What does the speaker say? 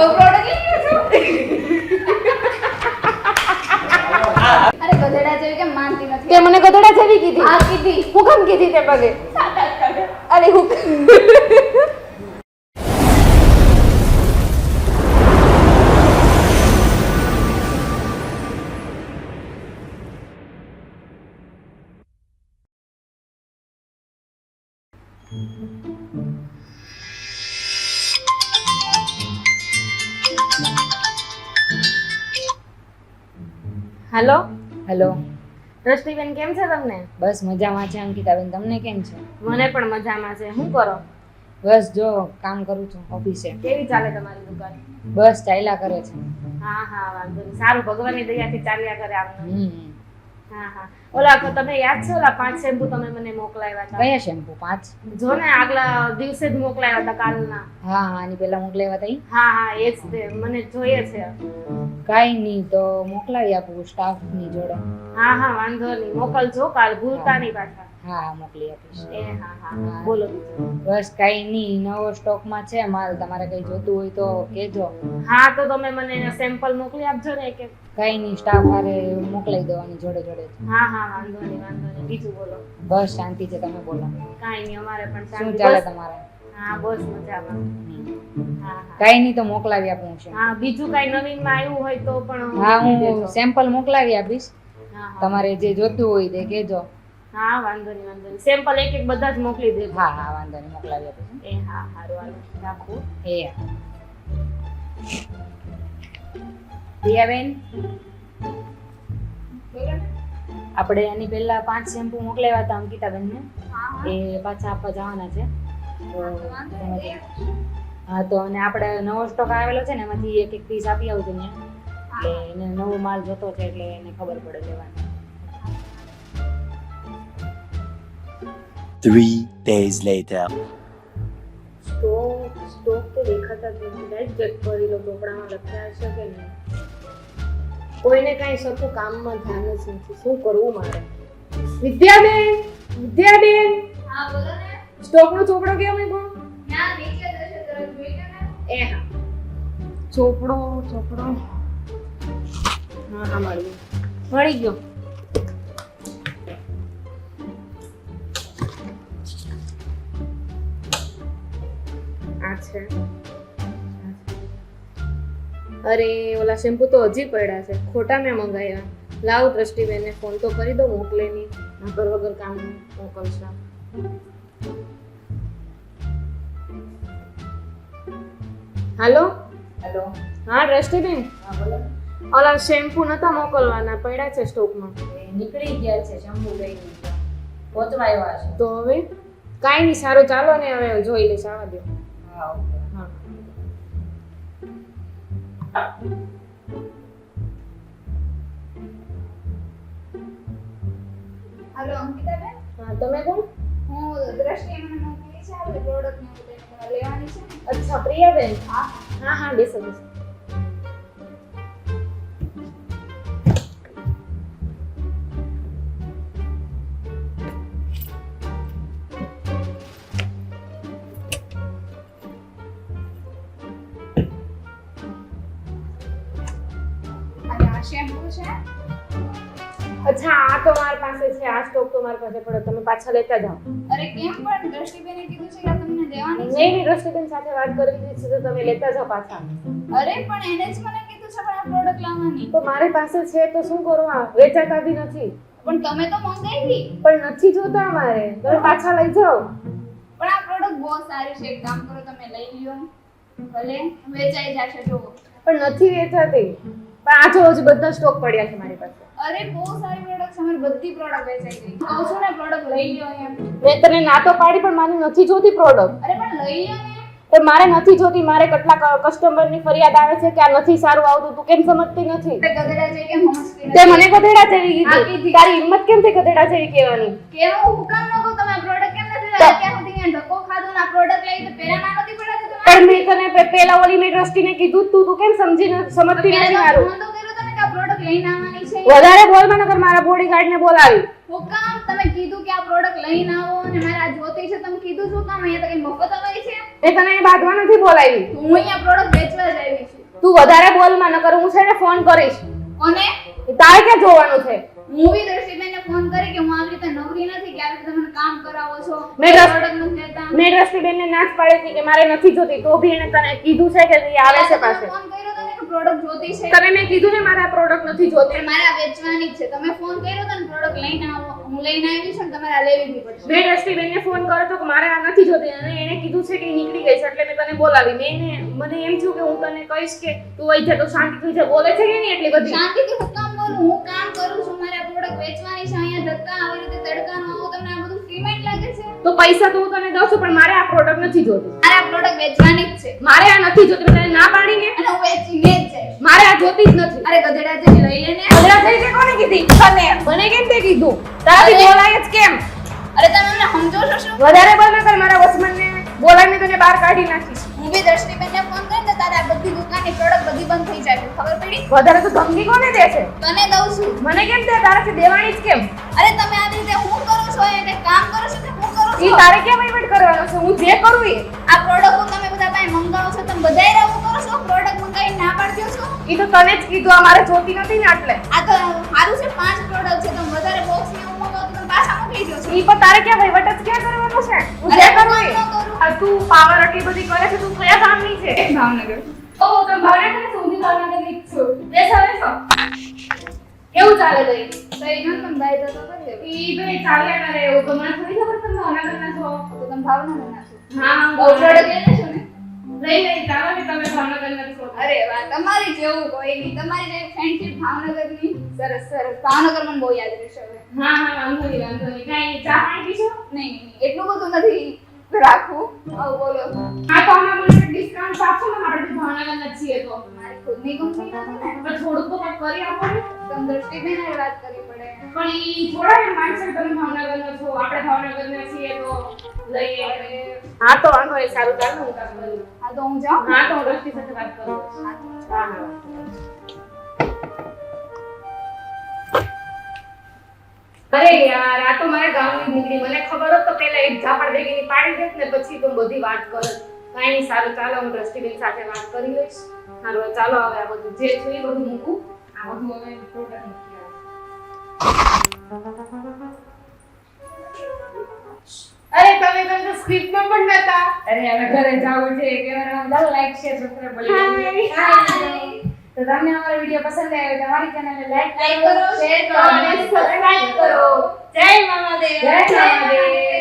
નવો પ્રોડક્ટ લઈ લો છો? અરે ગધેડા જેવી કેમ માનતી નથી? તે મને ગધેડા જેવી કીધી? આ કીધી. હું કેમ કીધી તે પગે. અરે હું હાલો? હેલો. રશ્મિબેન કેમ છે તમને? બસ મજામાં છે અંકિતાબેન. તમને કેમ છે? મને પણ મજામાં છે. શું કરો? બસ જો કામ કરું છું ઓફિસે. કેવી ચાલે તમારી દુકાન? બસ ચાલ્યા કરે છે. હા હા વાંધો નહીં. સારું ભગવાનની દયાથી ચાલ્યા કરે આમ. હા હા. ઓલા તમે યાદ છે ઓલા પાંચ શેમ્પુ તમે મને મોકલાવ્યા હતા? કયા શેમ્પુ? પાંચ? જો ને આગલા દિવસે જ મોકલાવ્યા હતા કાલના. હા હા આની પેલા મોકલાવ્યા હતા હા હા એ જ તે. મને જોઈએ છે. કાઈ નહીં તો મોકલાવી આપું સ્ટાફની જોડે. હા હા વાંધો નહીં. મોકલજો કાલ ભૂલતા નહીં પાછા. હા મોકલી આપીશ. એ હા હા બોલો બસ કઈ નહીં નવો સ્ટોકમાં છે માલ તમારે કઈ જોતું હોય તો કહેજો. હા તો તમે મને સેમ્પલ મોકલી આપજો ને કે કઈ નહીં સ્ટાફ હારે મોકલાઈ દેવાની જોડે જોડે. હા હા વાંધો નહીં વાંધો નહીં. બીજું બોલો. બસ શાંતિ છે તમે બોલો. કાંઈ નહીં અમારે પણ શું ચાલે તમારે? હા બસ મજામાં. હા હા. નહીં તો મોકલાવી આપું છું. હા બીજું કઈ નવીનમાં આવ્યું હોય તો પણ હા હું સેમ્પલ મોકલાવી આપીશ. તમારે જે જોતું હોય તે કહેજો. હા વાંધો નહીં વાંધો નહીં. સેમ્પલ એક એક બધા જ મોકલી દે. હા હા વાંધો નહીં મોકલાવી આપીશ એ હા સારું હાલો રાખું. એ દિયાબેન? આપણે એની પહેલા પાંચ શેમ્પુ મોકલાવ્યા હતા અંકિતાબેનને. એ પાછા આપવા જવાના છે. તો. હા તો અને આપણે નવો સ્ટોક આવેલો છે ને એમાંથી એક એક પીસ આપી આવજો ને એટલે એને નવો માલ જોતો છે એટલે એને ખબર પડે લેવાની. Three days later. Stock stock તો દેખાતા જ નથી. ચેક કરી લો ચોપડામાં લખ્યા છે કે નહીં? કોઈને કાંઈ સરખું કામમાં ધ્યાન જ નથી. શું કરવું મારે? વિદ્યાબેન વિદ્યાબેન! હા બોલો ને. સ્ટોકનો ચોપડો કેમ નીચે જોઈ ને. એ હા. ચોપડો ચોપડો. હા હા મળી ગયો. મળી ગયો. છે. અરે ઓલા શેમ્પુ તો હજી પડ્યા છે. ખોટા મેં મંગાવ્યા. લાવ દ્રષ્ટિબેનને ફોન તો કરી દો મોકલે નહીં. નકર વગર કામ મોકલશે. હાલો? હેલો. હા દ્રષ્ટિબેન? હા બોલો. ઓલા શેમ્પુ નતા મોકલવાના પડ્યા છે સ્ટોકમાં. નીકળી ગયા છે શેમ્પુ ગયા પહોંચવા આવ્યા છે. તો હવે કાંઈ નહીં સારું ચાલો ને હવે જોઈ લઈશ આવા દો ઓકે હા હાલો અંકિતાબેન? હા તમે કોણ? હું દ્રષ્ટિ મને મોકલી છે આ પ્રોડક્ટ ને લેવાની છે અચ્છા અચ્છા પ્રિયાબેન? હા. હા હા બેસો બેસો. આ શેમ્પુ છે? અચ્છા આ તો મારી પાસે છે આ સ્ટોક તો મારી પાસે પડે તમે પાછા લેતા જાઓ. અરે કેમ પણ? દ્રષ્ટિબેને કીધું છે કે તમને દેવાની છે? નહીં નહીં દ્રષ્ટિબેન સાથે વાત કરી દીધી છે તો તમે લેતા જાઓ પાછા. અરે પણ એને જ મને કીધું છે પણ આ પ્રોડક્ટ લાવવાની. તો મારી પાસે છે તો શું કરવા વેચાતા બી નથી. પણ તમે તો મંગાવી. પણ નથી જોતા મારે તમે પાછા લઈ જાઓ. પણ આ પ્રોડક્ટ બહુ સારી છે એક કામ કરો તમે લઈ લ્યો ભલે વેચાઈ જશે જો પણ નથી વેચાતી. પણ આ જો હજી બધા સ્ટોક પડ્યા છે મારી પાસે. અરે બહુ સારી પ્રોડક્ટ છે અમારી બધી પ્રોડક્ટ વેચાઈ ગઈ. કહું છું ને પ્રોડક્ટ લઈ લ્યો મેં તને ના તો પાડી પણ મારી નથી જોતી પ્રોડક્ટ અરે પણ લઈ લ્યો ને. પણ મારે નથી જોતી મારે કેટલાક કસ્ટમરની ફરિયાદ આવે છે કે આ નથી સારું આવતું તું કેમ સમજતી નથી? તે કેમ? મને ગધેડા જેવી હા, કીધી. તારી હિંમત કેમ થઈ ગધેડા જેવી કહેવાની? કેવું હુકામ ન કહું તમે પ્રોડક્ટ કેમ નથી લાવ્યા? ક્યાં સુધી ધક્કો ખાધો ના પ્રોડક્ટ લઈ તો પહેલા ના નથી પડ્યા પણ મેં તને પેલા ઓલી મેં દ્રષ્ટિને કીધું તું તું કેમ સમજી સમજતી નથી મારું? વધારે બોલ મને કર મારા બોડીગાર્ડ ને બોલાવી. હુકામ તમે કીધું કે આ પ્રોડક્ટ લઈને આવો અને મારે આ જોતી છે તમે કીધું શું કામ? અહીંયા તો કઈ મફત અવાય છે? તને બાંધવા નથી બોલાવી. હું અહીંયા પ્રોડક્ટ વેચવા જ આવી છું. તું વધારે બોલમાં કર હું છે ને ફોન કરીશ. કોને? તારે ક્યાં જોવાનું છે? મૂવી બી ફોન કરી કે હું આવી રીતે નવરી નથી કે આવી રીતે મને કામ કરાવો છો મેં મેં દ્રષ્ટિબેનને ના જ પાડી હતી કે મારે નથી જોતી તો ભી એને તને કીધું છે કે એ આવે છે પાસે? ફોન કર્યો તો કે પ્રોડક્ટ જોતી છે. તમે મેં કીધું ને મારા પ્રોડક્ટ નથી જોતી. મારે આ વેચવાની છે. તમે ફોન કર્યો તો ને પ્રોડક્ટ લઈને આવો. હું લઈને આવી છું તમારે આ લેવી બી પડશે. મેં દ્રષ્ટિબેનને ફોન કર્યો તો કે મારે આ નથી જોતી. અને એણે કીધું છે કે નીકળી ગઈ છે એટલે મેં તને બોલાવી. મેં એને મને એમ થયું કે હું તને કહીશ કે તું અહીં છે તો શાંતિથી જે. બોલે છે કે નહીં એટલી બધી? શાંતિથી હું હું કામ કરું છું મારે પ્રોડક્ટ વેચવાની છે અહીંયા ધક્કા આવી રીતે તડકાનો આવો તમને આ બધું ફ્રીમેન્ટ લાગે છે? તો પૈસા તો હું તને દઉં છું પણ મારે આ પ્રોડક્ટ નથી જોતી. મારે આ પ્રોડક્ટ વેચવાની જ છે. મારે આ નથી જોતી તને ના પાડી ને અને હું વેચીને જ જઈશ. મારે આ જોતી જ નથી. અરે ગધેડા જઈને લઈ લેને હજરા થઈ છે કોને કીધી? તને. મને કેમ તે કીધું? તારી બોલાય જ કેમ? અરે તમે મને સમજો છો શું? વધારે બોલ ના કર મારા વચમનને બોલાવીને તને બહાર કાઢી નાખીશ. હું બી દ્રષ્ટિબેનને ફોન કરીને બધી થઈ જાય ખબર પડી? વધારે તો ધમકી કોને દે છે? તને દઉં છું. મને કેમ તે તારાથી દેવાની જ કેમ? અરે તમે આ રીતે હું કરું છો એને કામ કરો છો કે હું કરું ઈ તારે કેમ વહીવટ કરવાનો છે? હું જે કરું એ આ પ્રોડક્ટ તમે બધા પાસે મંગાવો છો તમે બધાય રાવું કરો છો? પ્રોડક્ટ મંગાવીને ના પાડજો છો? ઈ તો તને જ કીધું અમારે જોતી નથી ને એટલે આ તો સારું છે પાંચ પ્રોડક્ટ છે તમે વધારે બોક્સ ને એવું મંગાવો તો તમે પાછા મોકલી દો છો. ઈ પણ તારે ક્યાં વહીવટ જ ક્યાં કરવાનો છે? હું જે કરું એ આ તું પાવર આટલી બધી કરે છે તું કયા કામની છે? ભાવનગર. ઓ તમે ભાવનગર ને હું બી ભાવનગરની જ છું. કેવું ચાલે ભાઈ સહી ન તમે ભાઈ તો કરી ઈ ભાઈ ચાલ્યા કરે એવું. તો મને થોડી ખબર તમે ભાવનગરના છો? તો તમે ભાવનગર છો. હા બહુ પ્રોડક્ટ લઈ ને લઈ લઈ ચાલો ને તમે ભાવનગરના છો. અરે વાહ તમારી જેવું કોઈ નહીં. તમારી જેવી ફ્રેન્ડશિપ ભાવનગરની સરસ સરસ. ભાવનગર મને બહુ યાદ રહેશે હા હા વાંધો નહીં વાંધો નહીં. કાંઈ ચા પાણી પીશો? નહીં. એટલું બધું નથી. રાખવું આવ બોલો. હા તો અમે મને ડિસ્કાઉન્ટ આપો ને આપણે તો ભાવનગરના છીએ તો. મારી ખુદની કંપની નથી ને. તો થોડુંક તો કંઈક કરી આપો ને. તમે દ્રષ્ટિબેન વાત કરવી પડે. પણ ઈ થોડા ને માનશે કે તમે ભાવનગરના છો આપણે ભાવનગરના છીએ તો લઈએ. હા તો વાંધો એ સારું ચાલો. હું કામ કરું. હા તો હું જાઉં. હા તો હું દ્રષ્ટિ સાથે વાત કરું. હા હા. અરે યાર આ તો મારા ગામની દીકરી મને ખબર હોત તો પહેલા એક ઝાપડ ભેગીની પાડી દેત ને પછી તો બધી વાત કરત કાંઈ નહીં સારું ચાલો હું દ્રષ્ટિબેન સાથે વાત કરી લઈશ. સારું ચાલો હવે આ બધું જે છે એ બધું મૂકું. આ બધું હવે પ્રોડક્ટ મૂકી અરે તમે તો તો સ્ક્રિપ્ટમાં પણ નતા. અરે હવે ઘરે જવું છે કેમેરા લાઈક શેર સબસ્ક્રાઇબ બોલી તો તમને અમારો વીડિયો પસંદ આવ્યો તો અમારી ચેનલને લાઈક કરો શેર કરો અને સબસ્ક્રાઇબ કરો. જય મામાદેવ. જય મામાદેવ.